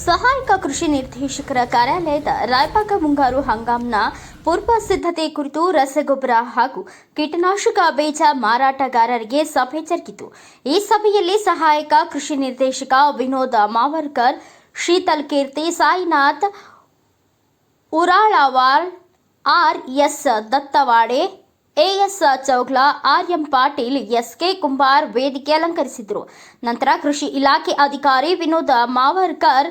ಸಹಾಯಕ ಕೃಷಿ ನಿರ್ದೇಶಕರ ಕಾರ್ಯಾಲಯದ ರಾಯಪಾಕ ಮುಂಗಾರು ಹಂಗಾಮ್ನ ಪೂರ್ವ ಸಿದ್ಧತೆ ಕುರಿತು ರಸಗೊಬ್ಬರ ಹಾಗೂ ಕೀಟನಾಶಕ ಬೀಜ ಮಾರಾಟಗಾರರಿಗೆ ಸಭೆ ಜರುಗಿತು. ಈ ಸಭೆಯಲ್ಲಿ ಸಹಾಯಕ ಕೃಷಿ ನಿರ್ದೇಶಕ Vinod Mavarkar, Sheetal Keerthi, Sainath, Uralwal, R S Dattawade AS Chougla R M Patil S K Kumbar ವೇದಿಕೆ ಅಲಂಕರಿಸಿದರು. ನಂತರ ಕೃಷಿ ಇಲಾಖೆ ಅಧಿಕಾರಿ ವಿನೋದ ಮಾವರ್ಕರ್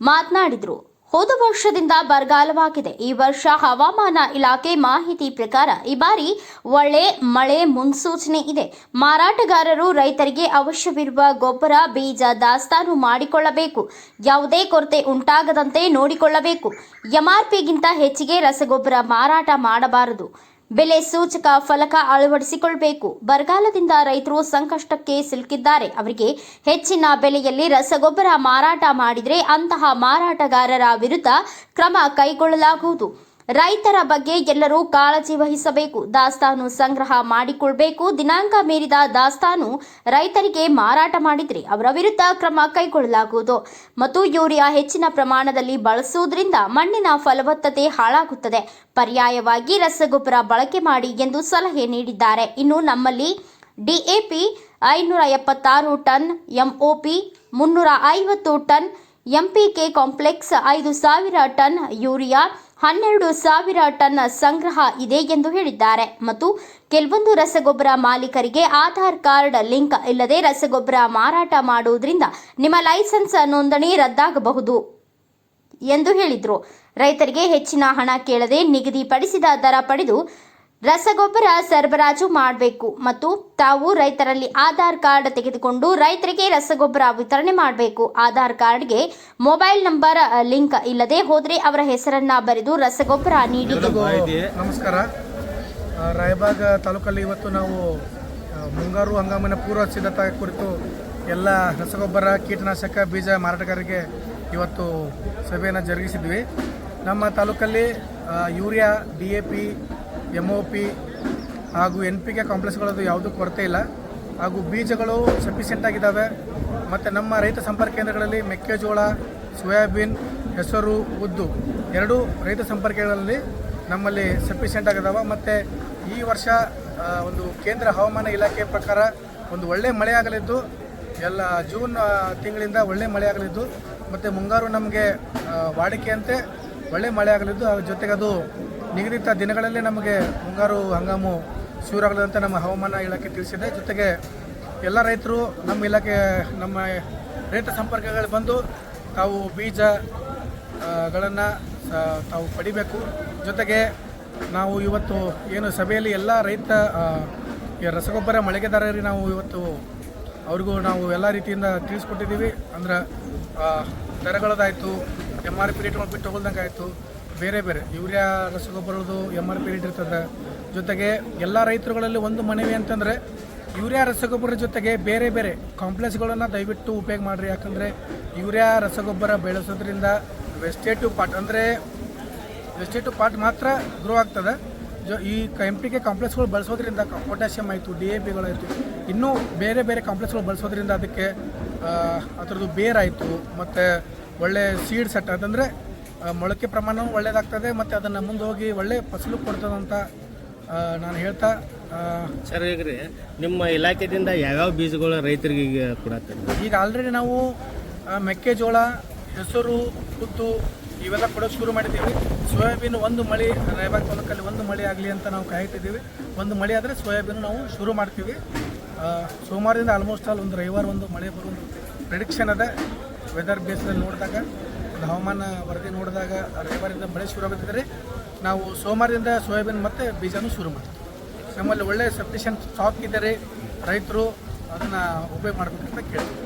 ಮಾತನಾಡಿದರು. ಹೋದ ವರ್ಷದಿಂದ ಬರಗಾಲವಾಗಿದೆ. ಈ ವರ್ಷ ಹವಾಮಾನ ಇಲಾಖೆ ಮಾಹಿತಿ ಪ್ರಕಾರ ಈ ಬಾರಿ ಒಳ್ಳೆ ಮಳೆ ಮುನ್ಸೂಚನೆ ಇದೆ. ಮಾರಾಟಗಾರರು ರೈತರಿಗೆ ಅವಶ್ಯವಿರುವ ಗೊಬ್ಬರ, ಬೀಜ, ದಾಸ್ತಾನು ಮಾಡಿಕೊಳ್ಳಬೇಕು. ಯಾವುದೇ ಕೊರತೆ ಉಂಟಾಗದಂತೆ ನೋಡಿಕೊಳ್ಳಬೇಕು. ಎಂಆರ್ಪಿಗಿಂತ ಹೆಚ್ಚಿಗೆ ರಸಗೊಬ್ಬರ ಮಾರಾಟ ಮಾಡಬಾರದು. ಬೆಲೆ ಸೂಚಕ ಫಲಕ ಅಳವಡಿಸಿಕೊಳ್ಳಬೇಕು ಬರಗಾಲದಿಂದ ರೈತರು ಸಂಕಷ್ಟಕ್ಕೆ ಸಿಲುಕಿದ್ದಾರೆ. ಅವರಿಗೆ ಹೆಚ್ಚಿನ ಬೆಲೆಯಲ್ಲಿ ರಸಗೊಬ್ಬರ ಮಾರಾಟ ಮಾಡಿದರೆ ಅಂತಹ ಮಾರಾಟಗಾರರ ವಿರುದ್ಧ ಕ್ರಮ ಕೈಗೊಳ್ಳಲಾಗುವುದು. ರೈತರ ಬಗ್ಗೆ ಎಲ್ಲರೂ ಕಾಳಜಿ ವಹಿಸಬೇಕು. ದಾಸ್ತಾನು ಸಂಗ್ರಹ ಮಾಡಿಕೊಳ್ಬೇಕು. ದಿನಾಂಕ ಮೀರಿದ ದಾಸ್ತಾನು ರೈತರಿಗೆ ಮಾರಾಟ ಮಾಡಿದರೆ ಅವರ ವಿರುದ್ಧ ಕ್ರಮ ಕೈಗೊಳ್ಳಲಾಗುವುದು. ಮತ್ತು ಯೂರಿಯಾ ಹೆಚ್ಚಿನ ಪ್ರಮಾಣದಲ್ಲಿ ಬಳಸುವುದರಿಂದ ಮಣ್ಣಿನ ಫಲವತ್ತತೆ ಹಾಳಾಗುತ್ತದೆ. ಪರ್ಯಾಯವಾಗಿ ರಸಗೊಬ್ಬರ ಬಳಕೆ ಮಾಡಿ ಎಂದು ಸಲಹೆ ನೀಡಿದ್ದಾರೆ. ಇನ್ನು ನಮ್ಮಲ್ಲಿ ಡಿಎಪಿ ಐನೂರ ಎಪ್ಪತ್ತಾರು ಟನ್, ಎಂಒಪಿ ಮುನ್ನೂರ ಐವತ್ತು ಟನ್, ಎಂಪಿಕೆ ಕಾಂಪ್ಲೆಕ್ಸ್ ಐದು ಸಾವಿರ ಟನ್, ಯೂರಿಯಾ ಹನ್ನೆರಡು ಸಾವಿರ ಟನ್ ಸಂಗ್ರಹ ಇದೆ ಎಂದು ಹೇಳಿದ್ದಾರೆ. ಮತ್ತು ಕೆಲವೊಂದು ರಸಗೊಬ್ಬರ ಮಾಲೀಕರಿಗೆ ಆಧಾರ್ ಕಾರ್ಡ್ ಲಿಂಕ್ ಇಲ್ಲದೆ ರಸಗೊಬ್ಬರ ಮಾರಾಟ ಮಾಡುವುದರಿಂದ ನಿಮ್ಮ ಲೈಸೆನ್ಸ್ ನೋಂದಣಿ ರದ್ದಾಗಬಹುದು ಎಂದು ಹೇಳಿದರು. ರೈತರಿಗೆ ಹೆಚ್ಚಿನ ಹಣ ಕೇಳದೆ ನಿಗದಿಪಡಿಸಿದ ದರ ಪಡೆದು ರಸಗೊಬ್ಬರ ಸರಬರಾಜು ಮಾಡಬೇಕು ಮತ್ತು ತಾವು ರೈತರಲ್ಲಿ ಆಧಾರ್ ಕಾರ್ಡ್ ತೆಗೆದುಕೊಂಡು ರೈತರಿಗೆ ರಸಗೊಬ್ಬರ ವಿತರಣೆ ಮಾಡಬೇಕು. ಆಧಾರ್ ಕಾರ್ಡ್ಗೆ ಮೊಬೈಲ್ ನಂಬರ್ ಲಿಂಕ್ ಇಲ್ಲದೆ ಹೋದರೆ ಅವರ ಹೆಸರನ್ನ ಬರೆದು ರಸಗೊಬ್ಬರ ನೀಡಿ ನಮಸ್ಕಾರ. ರಾಯಬಾಗ ತಾಲೂಕಲ್ಲಿ ಇವತ್ತು ನಾವು ಮುಂಗಾರು ಹಂಗಾಮಿನ ಪೂರ್ವ ಸಿದ್ಧತೆ ಕುರಿತು ಎಲ್ಲ ರಸಗೊಬ್ಬರ, ಕೀಟನಾಶಕ, ಬೀಜ ಮಾರಾಟಗಾರರಿಗೆ ಇವತ್ತು ಸಭೆಯನ್ನು ಜರುಗಿಸಿದ್ವಿ. ನಮ್ಮ ತಾಲೂಕಲ್ಲಿ urea, D A P M O P ಹಾಗೂ ಎನ್ ಪಿ ಕೆ ಕಾಂಪ್ಲೆಕ್ಸ್ಗಳದ್ದು ಯಾವುದೂ ಕೊರತೆ ಇಲ್ಲ. ಹಾಗೂ ಬೀಜಗಳು ಸಫಿಷಿಯೆಂಟ್ ಆಗಿದ್ದಾವೆ. ಮತ್ತು ನಮ್ಮ ರೈತ ಸಂಪರ್ಕ ಕೇಂದ್ರಗಳಲ್ಲಿ ಮೆಕ್ಕೆಜೋಳ, ಸೋಯಾಬೀನ್, ಹೆಸರು, ಉದ್ದು ಎರಡೂ ರೈತ ಸಂಪರ್ಕಗಳಲ್ಲಿ ನಮ್ಮಲ್ಲಿ ಸಫಿಷಿಯೆಂಟ್ ಆಗಿದಾವೆ. ಮತ್ತು ಈ ವರ್ಷ ಒಂದು ಕೇಂದ್ರ ಹವಾಮಾನ ಇಲಾಖೆ ಪ್ರಕಾರ ಒಂದು ಒಳ್ಳೆಯ ಮಳೆಯಾಗಲಿದ್ದು ಎಲ್ಲ ಜೂನ್ ತಿಂಗಳಿಂದ ಒಳ್ಳೆ ಮಳೆಯಾಗಲಿದ್ದು ಮತ್ತು ಮುಂಗಾರು ನಮಗೆ ವಾಡಿಕೆಯಂತೆ ಒಳ್ಳೆ ಮಳೆ ಆಗಲಿದ್ದು ಅದ್ರ ಜೊತೆಗೆ ಅದು ನಿಗದಿತ ದಿನಗಳಲ್ಲಿ ನಮಗೆ ಮುಂಗಾರು ಹಂಗಾಮು ಶುರುವಾಗಲಿದೆ ನಮ್ಮ ಹವಾಮಾನ ಇಲಾಖೆ ತಿಳಿಸಿದೆ. ಜೊತೆಗೆ ಎಲ್ಲ ರೈತರು ನಮ್ಮ ಇಲಾಖೆ, ನಮ್ಮ ರೈತ ಸಂಪರ್ಕಗಳು ಬಂದು ತಾವು ಬೀಜ ಗಳನ್ನು ತಾವು ಪಡಿಬೇಕು. ಜೊತೆಗೆ ನಾವು ಇವತ್ತು ಏನು ಸಭೆಯಲ್ಲಿ ಎಲ್ಲ ರೈತ ರಸಗೊಬ್ಬರ ಮಳಿಗೆದಾರರಿಗೆ ನಾವು ಇವತ್ತು ಅವ್ರಿಗೂ ನಾವು ಎಲ್ಲ ರೀತಿಯಿಂದ ತಿಳಿಸ್ಕೊಟ್ಟಿದ್ದೀವಿ. ಅಂದ್ರೆ ದರಗಳದಾಯಿತು ಎಂ ಆರ್ ಪಿ ರೇಟ್ಗಳು ಬಿಟ್ಟು ಆಯಿತು ಬೇರೆ ಬೇರೆ. ಯೂರಿಯಾ, ರಸಗೊಬ್ಬರದ್ದು ಎಂ ಆರ್ ಪಿ ರೇಟ್ ಇರ್ತದೆ. ಜೊತೆಗೆ ಎಲ್ಲ ರೈತರುಗಳಲ್ಲಿ ಒಂದು ಮನವಿ ಅಂತಂದರೆ, ಯೂರಿಯಾ, ರಸಗೊಬ್ಬರ ಜೊತೆಗೆ ಬೇರೆ ಬೇರೆ ಕಾಂಪ್ಲೆಕ್ಸ್ಗಳನ್ನು ದಯವಿಟ್ಟು ಉಪಯೋಗ ಮಾಡಿರಿ. ಯಾಕಂದರೆ ಯೂರಿಯಾ, ರಸಗೊಬ್ಬರ ಬೆಳೆಸೋದ್ರಿಂದ ವೆಸ್ಟೇಟು ಪಾಟ್ ಅಂದರೆ ವೆಸ್ಟೇಟು ಪಾರ್ಟ್ ಮಾತ್ರ ಗ್ರೋ ಆಗ್ತದೆ. ಜೊ, ಈ ಎಂ ಪಿ ಕೆ ಕಾಂಪ್ಲೆಕ್ಸ್ಗಳು ಬಳಸೋದ್ರಿಂದ ಪೊಟ್ಯಾಷಿಯಮ್ ಆಯಿತು ಡಿ ಎ ಪಿಗಳಾಯಿತು ಇನ್ನೂ ಬೇರೆ ಬೇರೆ ಕಾಂಪ್ಲೆಕ್ಸ್ಗಳು ಬಳಸೋದ್ರಿಂದ ಅದಕ್ಕೆ ಅದರದ್ದು ಬೇರಾಯಿತು ಮತ್ತು ಒಳ್ಳೆ ಸೀಡ್ ಸೆಟ್ ಅದಂದರೆ ಮೊಳಕೆ ಪ್ರಮಾಣವೂ ಒಳ್ಳೆಯದಾಗ್ತದೆ ಮತ್ತು ಅದನ್ನು ಮುಂದೆ ಹೋಗಿ ಒಳ್ಳೆ ಫಸಲು ಕೊಡ್ತದಂತ ನಾನು ಹೇಳ್ತಾ ಸರ್ ಈಗ ರೀ ನಿಮ್ಮ ಇಲಾಖೆದಿಂದ ಯಾವ್ಯಾವ ಬೀಜಗಳು ರೈತರಿಗೆ ಈಗ ಕೊಡತ್ತೀರಿ? ಈಗ ಆಲ್ರೆಡಿ ನಾವು ಮೆಕ್ಕೆಜೋಳ ಹೆಸರು ಉದ್ದು ಇವೆಲ್ಲ ಕೊಡೋಕೆ ಶುರು ಮಾಡಿದ್ದೀವಿ. ಸೋಯಾಬೀನ್ ಒಂದು ಮಳೆ ರಾಯಬಾಗ್ ತಾಲೂಕಲ್ಲಿ ಒಂದು ಮಳೆ ಆಗಲಿ ಅಂತ ನಾವು ಕಾಯ್ತಿದ್ದೀವಿ. ಒಂದು ಮಳೆ ಆದರೆ ಸೋಯಾಬೀನ್ ನಾವು ಶುರು ಮಾಡ್ತೀವಿ. ಸೋಮವಾರದಿಂದ ಆಲ್ಮೋಸ್ಟ್ ಆಲ್ ಒಂದು ರವಿವಾರ ಒಂದು ಮಳೆ ಬರೋ ಪ್ರೆಡಿಕ್ಷನ್ ಅದ ವೆದರ್ ಬೇಸ್ನಲ್ಲಿ ನೋಡಿದಾಗ. ಹವಾಮಾನ ವರದಿ ನೋಡಿದಾಗ ರವಿವಾರದಿಂದ ಮಳೆ ಶುರು ಆಗುತ್ತಿದ್ದರೆ ನಾವು ಸೋಮವಾರದಿಂದ ಸೋಯಾಬೀನ್ ಮತ್ತು ಬೀಜನೂ ಶುರು ಮಾಡ್ತೀವಿ. ನಮ್ಮಲ್ಲಿ ಒಳ್ಳೆಯ ಸಫಿಷಿಯಂಟ್ ಸ್ಟಾಕ್ ಇದ್ದರೆ ರೈತರು ಅದನ್ನು ಉಪಯೋಗ ಮಾಡಬೇಕಂತ ಕೇಳ್ತೀವಿ.